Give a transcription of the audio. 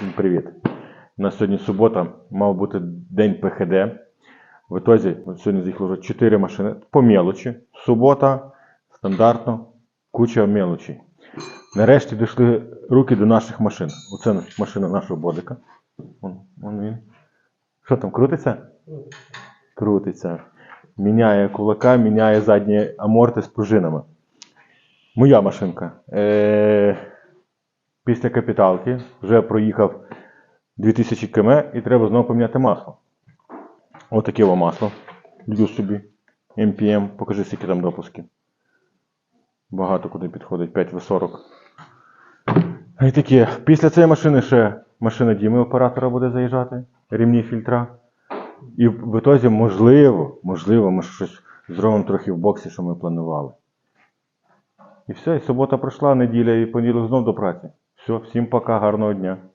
Всім привіт. У нас сьогодні субота, мав бути день ПХД. В ітозі сьогодні заїхало вже 4 машини по мелочі. Субота, стандартно, куча мелочі. Нарешті дійшли руки до наших машин. Оце машина нашого бодика. Вон, вон він. Що там, крутиться? Крутиться. Міняє кулака, міняє задні аморти з пружинами. Моя машинка. Е- після капіталки вже проїхав 2000 км і треба знову поміняти масло. Отаке во масло. Люблю собі. MPM. Покажи, скільки там допусків. Багато куди підходить, 5В40. І таке. Після цієї машини ще машина Діми оператора буде заїжджати, рівні фільтра. І в ітозі, можливо, можливо, ми щось зробимо трохи в боксі, що ми планували. І все, і субота пройшла, неділя і понеділок знов до праці. Все, всім пока, гарного дня.